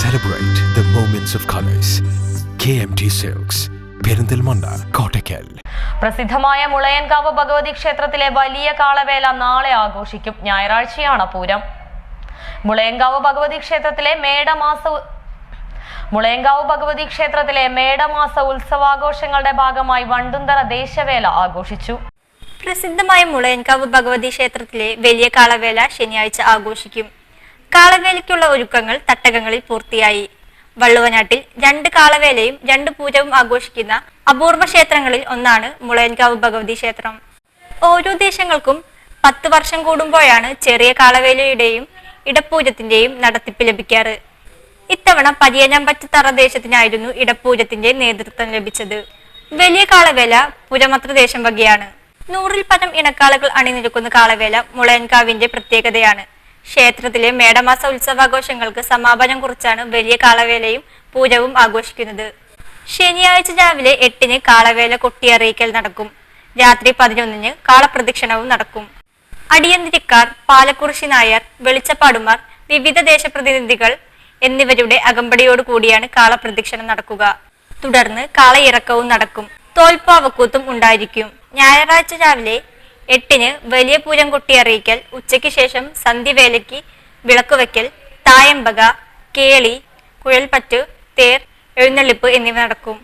Celebrate the moments of colors. KMT Silks, Perinthalmanna Kottakkal പ്രസിദ്ധമായ മുളയൻകാവ് ഭഗവതി ക്ഷേത്രത്തിലെ വലിയ കാളവേല നാളെ ആഘോഷിക്കും. ഞായറാഴ്ചയാണ് പൂരം. മുളയൻകാവ് ഭഗവതി ക്ഷേത്രത്തിലെ മേടമാസ മുളയങ്കാവ് ഭഗവതി ക്ഷേത്രത്തിലെ മേടമാസ ഉത്സവാഘോഷങ്ങളുടെ ഭാഗമായി വണ്ടുന്തറ ദേശവേല ആഘോഷിച്ചു. പ്രസിദ്ധമായ മുളയൻകാവ് ഭഗവതി ക്ഷേത്രത്തിലെ വലിയ കാളവേല ശനിയാഴ്ച ആഘോഷിക്കും. കാളവേലയ്ക്കുള്ള ഒരുക്കങ്ങൾ തട്ടകങ്ങളിൽ പൂർത്തിയായി. വള്ളുവനാട്ടിൽ രണ്ട് കാളവേലയും രണ്ട് പൂരവും ആഘോഷിക്കുന്ന അപൂർവ ക്ഷേത്രങ്ങളിൽ ഒന്നാണ് മുളയൻകാവ് ഭഗവതി ക്ഷേത്രം. ഓരോ ദേശങ്ങൾക്കും പത്ത് വർഷം കൂടുമ്പോഴാണ് ചെറിയ കാളവേലയുടെയും ഇടപ്പൂരത്തിന്റെയും നടത്തിപ്പ് ലഭിക്കാറ്. ഇത്തവണ പരിയനമ്പറ്റ തറ ദേശത്തിനായിരുന്നു ഇടപ്പൂരത്തിന്റെ നേതൃത്വം ലഭിച്ചത്. വലിയ കാളവേല പുരമത്ര ദേശം വകയാണ്. നൂറിൽ പരം ഇണക്കാളുകൾ അണിനിരക്കുന്ന കാളവേല മുളയൻകാവിന്റെ പ്രത്യേകതയാണ്. ക്ഷേത്രത്തിലെ മേടമാസ ഉത്സവാഘോഷങ്ങൾക്ക് സമാപനം കുറിച്ചാണ് വലിയ കാളവേലയും പൂരവും ആഘോഷിക്കുന്നത്. ശനിയാഴ്ച രാവിലെ എട്ടിന് കാളവേല കൊട്ടിയറിയിക്കൽ നടക്കും. രാത്രി പതിനൊന്നിന് കാളപ്രദക്ഷിണവും നടക്കും. അടിയന്തിരിക്കാർ പാലക്കുറിശി നായർ വെളിച്ചപ്പാടുമാർ വിവിധ ദേശപ്രതിനിധികൾ എന്നിവരുടെ അകമ്പടിയോടു കൂടിയാണ് കാളപ്രദക്ഷിണം നടക്കുക. തുടർന്ന് കാളയിറക്കവും നടക്കും. തോൽപ്പാവക്കൂത്തും ഉണ്ടായിരിക്കും. ഞായറാഴ്ച രാവിലെ എട്ടിന് വലിയ പൂരം കൊട്ടി അറിയിക്കൽ ഉച്ചയ്ക്ക് ശേഷം സന്ധ്യവേലയ്ക്ക് വിളക്കുവെക്കൽ തായമ്പക കേളി കുഴൽപ്പറ്റ് തേർ എഴുന്നള്ളിപ്പ് എന്നിവ നടക്കും.